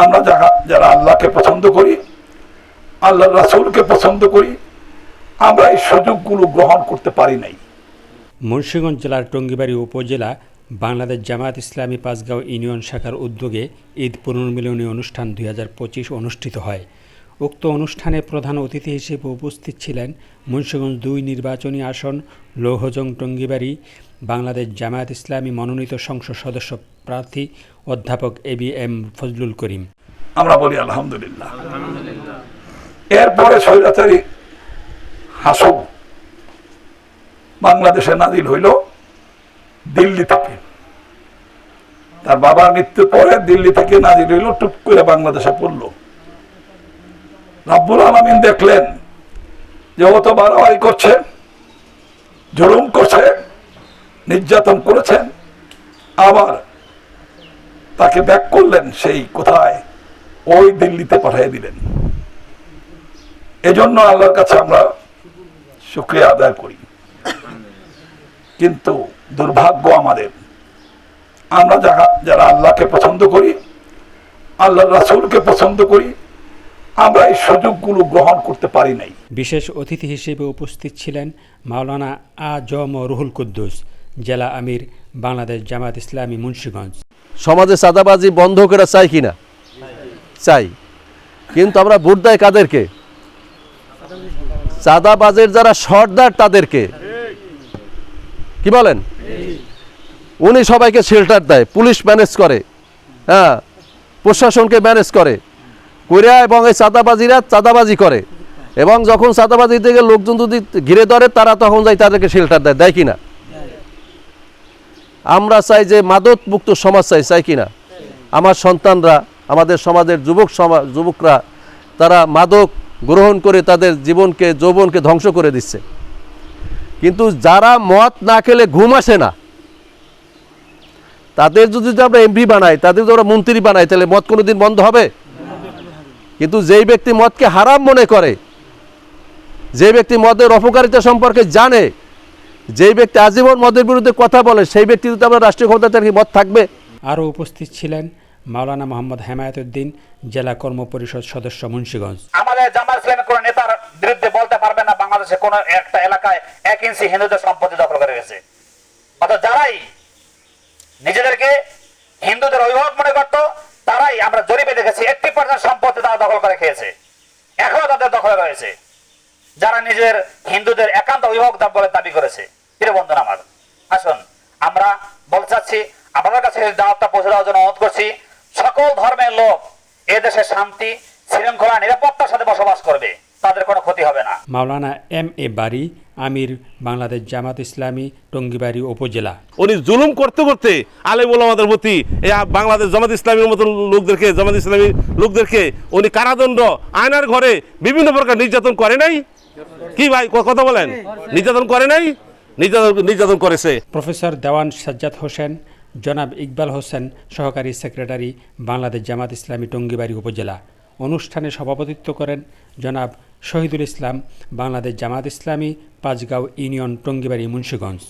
আমরা যারা যারা আল্লাহকে পছন্দ করি আল্লাহ রাসূলকে পছন্দ করি, আমরা এই সুযোগগুলো গ্রহণ করতে পারি নাই। মুন্সিগঞ্জ জেলার টঙ্গিবাড়ি উপজেলা বাংলাদেশ জামায়াত ইসলামী পাঁচগাঁও ইউনিয়ন শাখার উদ্যোগে ঈদ পুনর্মিলনী অনুষ্ঠান দুই হাজার পঁচিশ অনুষ্ঠিত হয়। উক্ত অনুষ্ঠানে প্রধান অতিথি হিসেবে উপস্থিত ছিলেন মুন্সিগঞ্জ দুই নির্বাচনী আসন, লৌহজং টঙ্গিবাড়ি বাংলাদেশ জামায়াত ইসলামী মনোনীত সংসদ সদস্য প্রার্থী অধ্যাপক A B M Fazlul Karim. আমরা বলি, আলহামদুলিল্লাহ। এরপরে স্বৈরাচারী হাসব বাংলাদেশে নাজিল হইল দিল্লি থেকে। তার বাবার মৃত্যুর পরে দিল্লি থেকে নাজিল হইল, টুপ করে বাংলাদেশে পড়ল। রাব্বুল আলমিন দেখলেন যে ও তো বাড়াবাড়ি করছে, জুলুম করছে নির্যাতন করেছেন, আবার তাকে ব্যাক করলেন সেই কোথায়? ওই দিল্লিতে পাঠিয়ে দিলেন। এজন্য আল্লাহর কাছে আমরা শুক্রিয়া আদায় করি। কিন্তু দুর্ভাগ্য আমাদের। আমরা যারা যারা আল্লাহকে পছন্দ করি আল্লাহ রাসূলকে পছন্দ করি, আমরা এই সুযোগগুলো গ্রহণ করতে পারি নাই। বিশেষ অতিথি হিসেবে উপস্থিত ছিলেন মাওলানা আ জ ম রুহুল কুদ্দুস। জেলা আমির বাংলাদেশ জামাত ইসলামী মুন্সিগঞ্জ। সমাজে চাঁদাবাজি বন্ধ করে চাই কি না চাই। কিন্তু আমরা ভোট দেয় কাদেরকে? চাঁদাবাজের যারা সর্দার তাদেরকে? কি বলেন? উনি সবাইকে শেল্টার দেয়, পুলিশ ম্যানেজ করে হ্যাঁ প্রশাসনকে ম্যানেজ করে। কইরা এবং এই চাঁদাবাজিরা চাঁদাবাজি করে। এবং যখন চাঁদাবাজি থেকে লোকজন যদি ঘিরে ধরে, তারা তখন যায় তাদেরকে শেল্টার দেয় দেয় কিনা? আমরা চাই যে মাদক মুক্ত সমাজ চাই চাই কিনা আমার সন্তানরা, আমাদের সমাজের যুবক সমাজ যুবকরা, তারা মাদক গ্রহণ করে তাদের জীবনকে, যৌবনকে ধ্বংস করে দিচ্ছে। কিন্তু যারা মদ না খেলে ঘুম আসে না, তাদের যদি আমরা এমপি বানাই, তাদের যদি আমরা মন্ত্রী বানাই, তাহলে মদ কোনোদিন বন্ধ হবে? কিন্তু যেই ব্যক্তি মদকে হারাম মনে করে, যে ব্যক্তি মদের অপকারিতা সম্পর্কে জানে যেই ব্যক্তি আজীবন মদের বিরুদ্ধে কথা বলে সেই ব্যক্তি যদি আমরা রাষ্ট্রীয় ক্ষমতা কি মত থাকবে? আরও উপস্থিত ছিলেন মাওলানা মোহাম্মদ হেমায়তুদ্দিন জেলা কর্ম পরিষদ সদস্য মুন্সিগঞ্জ। আমাদের জামাত ইসলামের কোন নেতার বিরুদ্ধে বলতে পারবে না বাংলাদেশে কোন একটা এলাকায় এক ইঞ্চি হিন্দুদের সম্পত্তি দখল করে গেছে। অর্থাৎ যারাই নিজেদেরকে হিন্দুদের অভিভাবক মনে করতো তারাই আমরা জরিপে দেখেছি একটি পার্সেন্ট সম্পত্তি তারা দখল করে খেয়েছে। এখনও তাদের দখলে রয়েছে। যারা নিজের হিন্দুদের একান্ত অভিভাবক দাম বলে দাবি করেছে। প্রিয় বন্ধুরা আমার আসুন আমরা বলতে চাচ্ছি আপনাদের কাছে দাওয়াতটা পৌঁছে দেওয়ার জন্য অনুরোধ করছি সকল ধর্মের লোক এ দেশে শান্তি শৃঙ্খলা নিরাপত্তার সাথে বসবাস করবে। তাদের কোনো ক্ষতি হবে না। মাওলানা এম এ বাড়ি আমির বাংলাদেশ জামাত ইসলামী টঙ্গিবাড়ি উপজেলা। উনি জুলুম করতে করতে আলেম ওলামাদের প্রতি এই বাংলাদেশ জামাত ইসলামীর মতন লোকদেরকে জামাত ইসলামী লোকদেরকে উনি কারাদণ্ড আয়নার ঘরে বিভিন্ন প্রকার নির্যাতন করে নাই? কি ভাই কথা বলেন? নির্যাতন করে নাই? নির্যাতন নির্যাতন করেছে। প্রফেসর দেওয়ান সাজ্জাদ হোসেন জনাব ইকবাল হোসেন সহকারী সেক্রেটারি বাংলাদেশ জামাত ইসলামী টঙ্গিবাড়ি উপজেলা। অনুষ্ঠানে সভাপতিত্ব করেন জনাব শহীদুল ইসলাম বাংলাদেশ জামাত ইসলামী পাঁচগাঁও ইউনিয়ন টঙ্গিবাড়ি মুন্সিগঞ্জ।